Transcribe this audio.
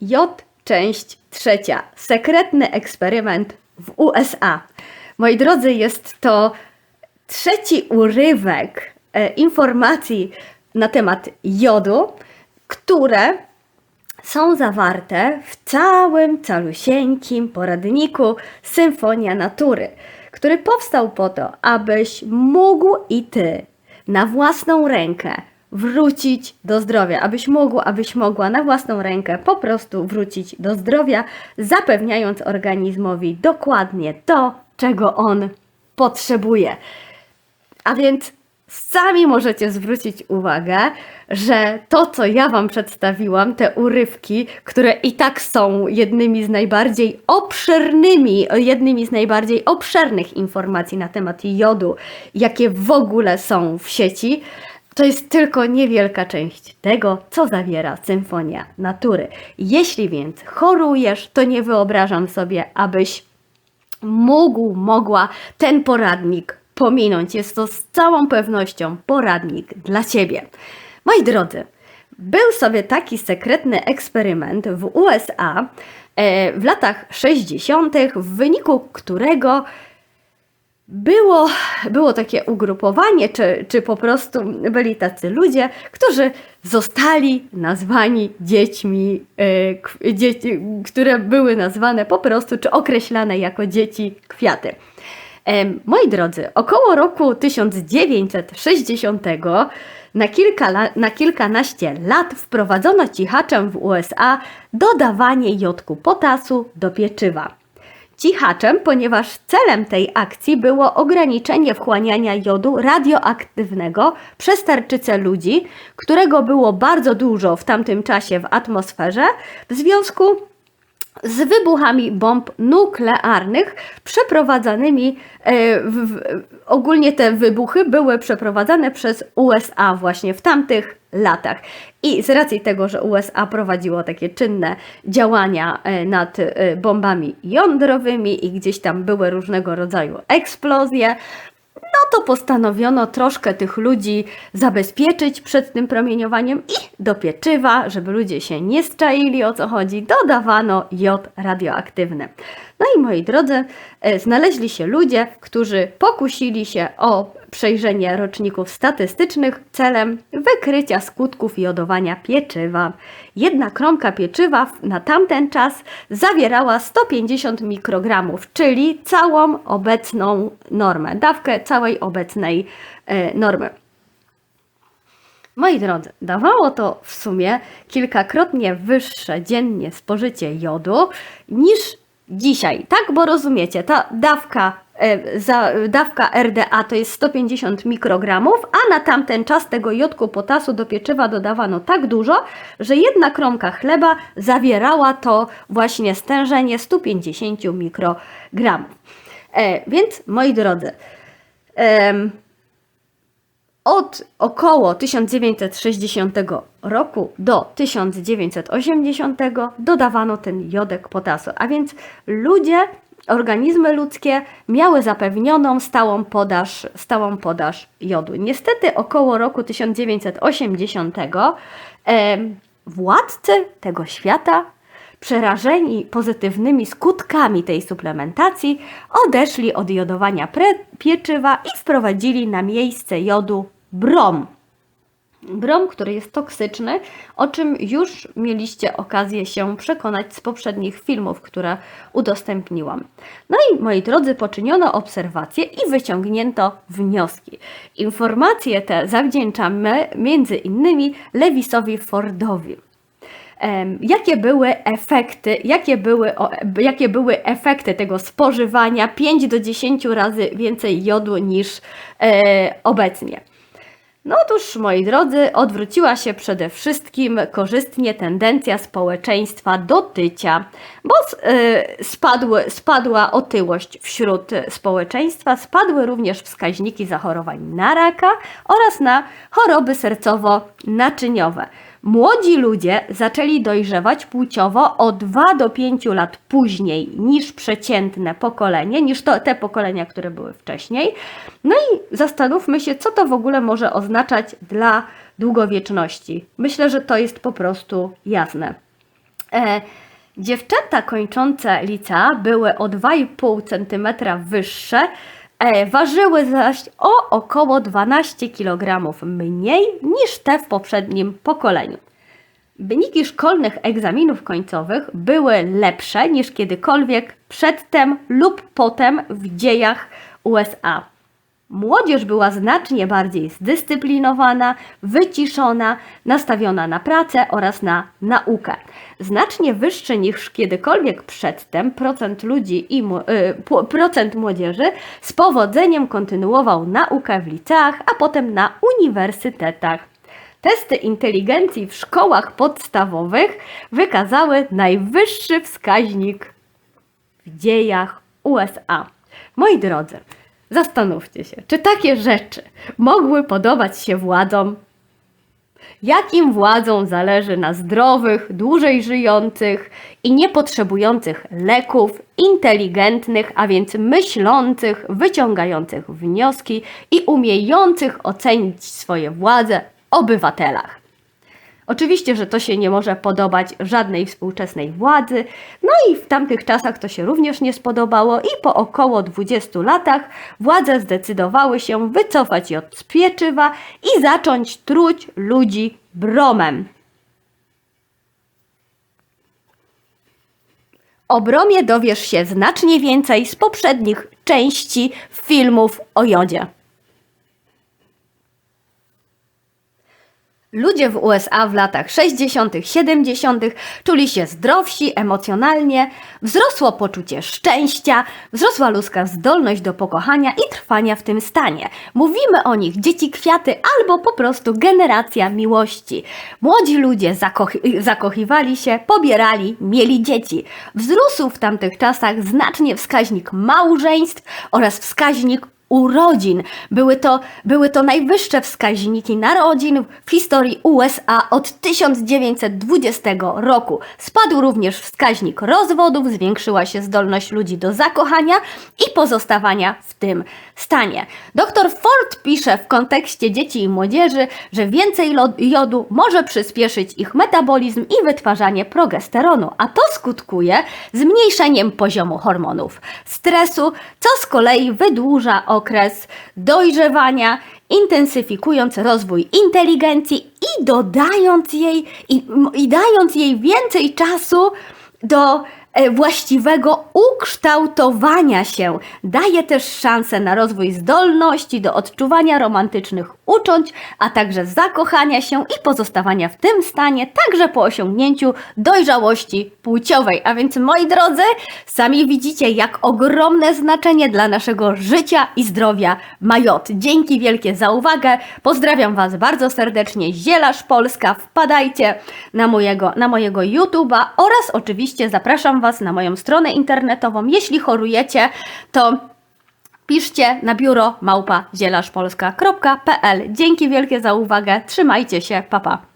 J, część trzecia. Sekretny eksperyment w USA. Moi drodzy, jest to trzeci urywek e, informacji na temat jodu, które są zawarte w całym calusieńkim poradniku Symfonia Natury, który powstał po to, abyś mógł i ty na własną rękę wrócić do zdrowia, abyś mógł, abyś mogła na własną rękę po prostu wrócić do zdrowia, zapewniając organizmowi dokładnie to, czego on potrzebuje. A więc sami możecie zwrócić uwagę, że to, co ja Wam przedstawiłam, te urywki, które i tak są jednymi z najbardziej obszernymi, jednymi z najbardziej obszernych informacji na temat jodu, jakie w ogóle są w sieci, to jest tylko niewielka część tego, co zawiera Symfonia Natury. Jeśli więc chorujesz, to nie wyobrażam sobie, abyś mógł, mogła ten poradnik pominąć. Jest to z całą pewnością poradnik dla Ciebie. Moi drodzy, był sobie taki sekretny eksperyment w USA e, w latach 60., w wyniku którego było, było takie ugrupowanie, czy, czy po prostu byli tacy ludzie, którzy zostali nazwani dziećmi, k- dzieci, które były nazwane po prostu, czy określane jako dzieci kwiaty. Moi drodzy, około roku 1960 na, kilka la, na kilkanaście lat wprowadzono cichaczem w USA dodawanie jodku potasu do pieczywa. Cichaczem, ponieważ celem tej akcji było ograniczenie wchłaniania jodu radioaktywnego przez tarczycę ludzi, którego było bardzo dużo w tamtym czasie w atmosferze, w związku z wybuchami bomb nuklearnych przeprowadzanymi, e, w, w, ogólnie te wybuchy były przeprowadzane przez USA właśnie w tamtych latach. I z racji tego, że USA prowadziło takie czynne działania e, nad e, bombami jądrowymi i gdzieś tam były różnego rodzaju eksplozje, no to postanowiono troszkę tych ludzi zabezpieczyć przed tym promieniowaniem i do pieczywa, żeby ludzie się nie zczaili o co chodzi, dodawano jod radioaktywny. No i moi drodzy, e, znaleźli się ludzie, którzy pokusili się o przejrzenie roczników statystycznych celem wykrycia skutków jodowania pieczywa. Jedna kromka pieczywa na tamten czas zawierała 150 mikrogramów, czyli całą obecną normę, dawkę całej obecnej e, normy. Moi drodzy, dawało to w sumie kilkakrotnie wyższe dziennie spożycie jodu niż dzisiaj. Tak, bo rozumiecie, ta dawka, e, za, dawka RDA to jest 150 mikrogramów, a na tamten czas tego jodku potasu do pieczywa dodawano tak dużo, że jedna kromka chleba zawierała to właśnie stężenie 150 mikrogramów. E, więc, moi drodzy, em, od około 1960 roku do 1980 dodawano ten jodek potasu, a więc ludzie, organizmy ludzkie miały zapewnioną stałą podaż, stałą podaż jodu. Niestety około roku 1980 em, władcy tego świata przerażeni pozytywnymi skutkami tej suplementacji, odeszli od jodowania pieczywa i wprowadzili na miejsce jodu brom. Brom, który jest toksyczny, o czym już mieliście okazję się przekonać z poprzednich filmów, które udostępniłam. No i moi drodzy, poczyniono obserwacje i wyciągnięto wnioski. Informacje te zawdzięczamy między innymi Lewisowi Fordowi. Jakie były efekty, jakie były, jakie były efekty tego spożywania 5 do 10 razy więcej jodu niż e, obecnie? No otóż, moi drodzy, odwróciła się przede wszystkim korzystnie tendencja społeczeństwa do tycia, bo y, spadła otyłość wśród społeczeństwa, spadły również wskaźniki zachorowań na raka oraz na choroby sercowo-naczyniowe. Młodzi ludzie zaczęli dojrzewać płciowo o 2 do 5 lat później niż przeciętne pokolenie, niż to, te pokolenia, które były wcześniej. No i zastanówmy się, co to w ogóle może oznaczać dla długowieczności. Myślę, że to jest po prostu jasne. E, dziewczęta kończące licea były o 2,5 cm wyższe, ważyły zaś o około 12 kg mniej niż te w poprzednim pokoleniu. Wyniki szkolnych egzaminów końcowych były lepsze niż kiedykolwiek przedtem lub potem w dziejach USA. Młodzież była znacznie bardziej zdyscyplinowana, wyciszona, nastawiona na pracę oraz na naukę. Znacznie wyższy niż kiedykolwiek przedtem procent ludzi i y, procent młodzieży z powodzeniem kontynuował naukę w liceach, a potem na uniwersytetach. Testy inteligencji w szkołach podstawowych wykazały najwyższy wskaźnik w dziejach USA. Moi drodzy, zastanówcie się, czy takie rzeczy mogły podobać się władzom? Jakim władzom zależy na zdrowych, dłużej żyjących i nie potrzebujących leków, inteligentnych, a więc myślących, wyciągających wnioski i umiejących ocenić swoje władze obywatelach? Oczywiście, że to się nie może podobać żadnej współczesnej władzy, no i w tamtych czasach to się również nie spodobało i po około 20 latach władze zdecydowały się wycofać je od pieczywa i zacząć truć ludzi bromem. O bromie dowiesz się znacznie więcej z poprzednich części filmów o jodzie. Ludzie w USA w latach 60., 70. czuli się zdrowsi emocjonalnie, wzrosło poczucie szczęścia, wzrosła ludzka zdolność do pokochania i trwania w tym stanie. Mówimy o nich dzieci kwiaty albo po prostu generacja miłości. Młodzi ludzie zakochi- zakochiwali się, pobierali, mieli dzieci. Wzrósł w tamtych czasach znacznie wskaźnik małżeństw oraz wskaźnik urodzin. Były to, były to najwyższe wskaźniki narodzin w historii USA od 1920 roku. Spadł również wskaźnik rozwodów, zwiększyła się zdolność ludzi do zakochania i pozostawania w tym stanie. Dr Ford pisze w kontekście dzieci i młodzieży, że więcej jodu może przyspieszyć ich metabolizm i wytwarzanie progesteronu, a to skutkuje zmniejszeniem poziomu hormonów stresu, co z kolei wydłuża okres dojrzewania, intensyfikując rozwój inteligencji i dodając jej i, i dając jej więcej czasu do e, właściwego ukształtowania się. Daje też szansę na rozwój zdolności do odczuwania romantycznych uczuć, a także zakochania się i pozostawania w tym stanie, także po osiągnięciu dojrzałości płciowej. A więc moi drodzy, sami widzicie, jak ogromne znaczenie dla naszego życia i zdrowia ma jod. Dzięki wielkie za uwagę. Pozdrawiam Was bardzo serdecznie. Zielarz Polska. Wpadajcie na mojego, na mojego YouTube'a oraz oczywiście zapraszam Was na moją stronę internetową. Jeśli chorujecie, to piszcie na biuro małpa. Dzięki wielkie za uwagę. Trzymajcie się. Pa, pa.